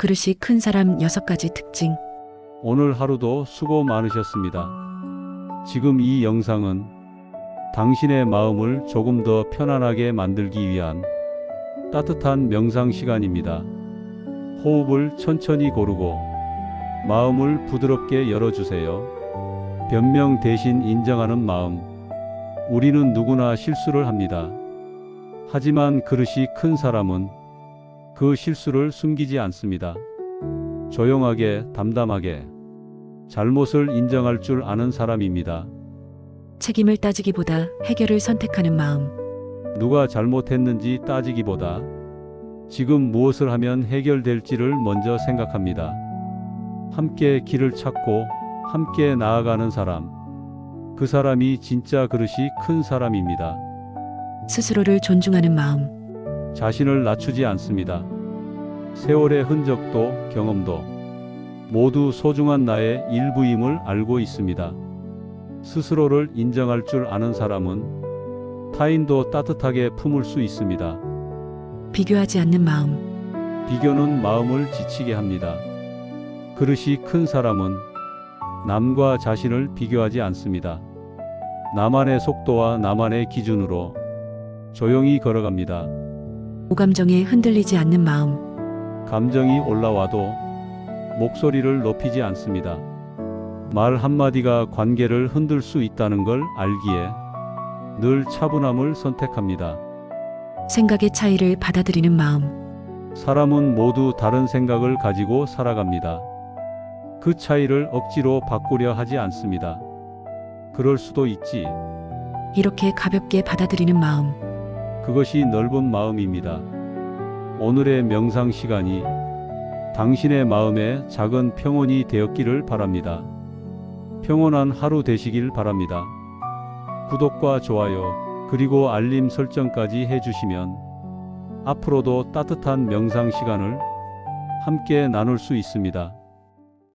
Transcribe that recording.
그릇이 큰 사람 6가지 특징. 오늘 하루도 수고 많으셨습니다. 지금 이 영상은 당신의 마음을 조금 더 편안하게 만들기 위한 따뜻한 명상 시간입니다. 호흡을 천천히 고르고 마음을 부드럽게 열어주세요. 변명 대신 인정하는 마음. 우리는 누구나 실수를 합니다. 하지만 그릇이 큰 사람은 그 실수를 숨기지 않습니다. 조용하게 담담하게 잘못을 인정할 줄 아는 사람입니다. 책임을 따지기보다 해결을 선택하는 마음. 누가 잘못했는지 따지기보다 지금 무엇을 하면 해결될지를 먼저 생각합니다. 함께 길을 찾고 함께 나아가는 사람. 그 사람이 진짜 그릇이 큰 사람입니다. 스스로를 존중하는 마음. 자신을 낮추지 않습니다. 세월의 흔적도 경험도 모두 소중한 나의 일부임을 알고 있습니다. 스스로를 인정할 줄 아는 사람은 타인도 따뜻하게 품을 수 있습니다. 비교하지 않는 마음. 비교는 마음을 지치게 합니다. 그릇이 큰 사람은 남과 자신을 비교하지 않습니다. 나만의 속도와 나만의 기준으로 조용히 걸어갑니다. 오감정에 흔들리지 않는 마음. 감정이 올라와도 목소리를 높이지 않습니다. 말 한마디가 관계를 흔들 수 있다는 걸 알기에 늘 차분함을 선택합니다. 생각의 차이를 받아들이는 마음. 사람은 모두 다른 생각을 가지고 살아갑니다. 그 차이를 억지로 바꾸려 하지 않습니다. 그럴 수도 있지. 이렇게 가볍게 받아들이는 마음. 그것이 넓은 마음입니다. 오늘의 명상 시간이 당신의 마음에 작은 평온이 되었기를 바랍니다. 평온한 하루 되시길 바랍니다. 구독과 좋아요, 그리고 알림 설정까지 해주시면 앞으로도 따뜻한 명상 시간을 함께 나눌 수 있습니다.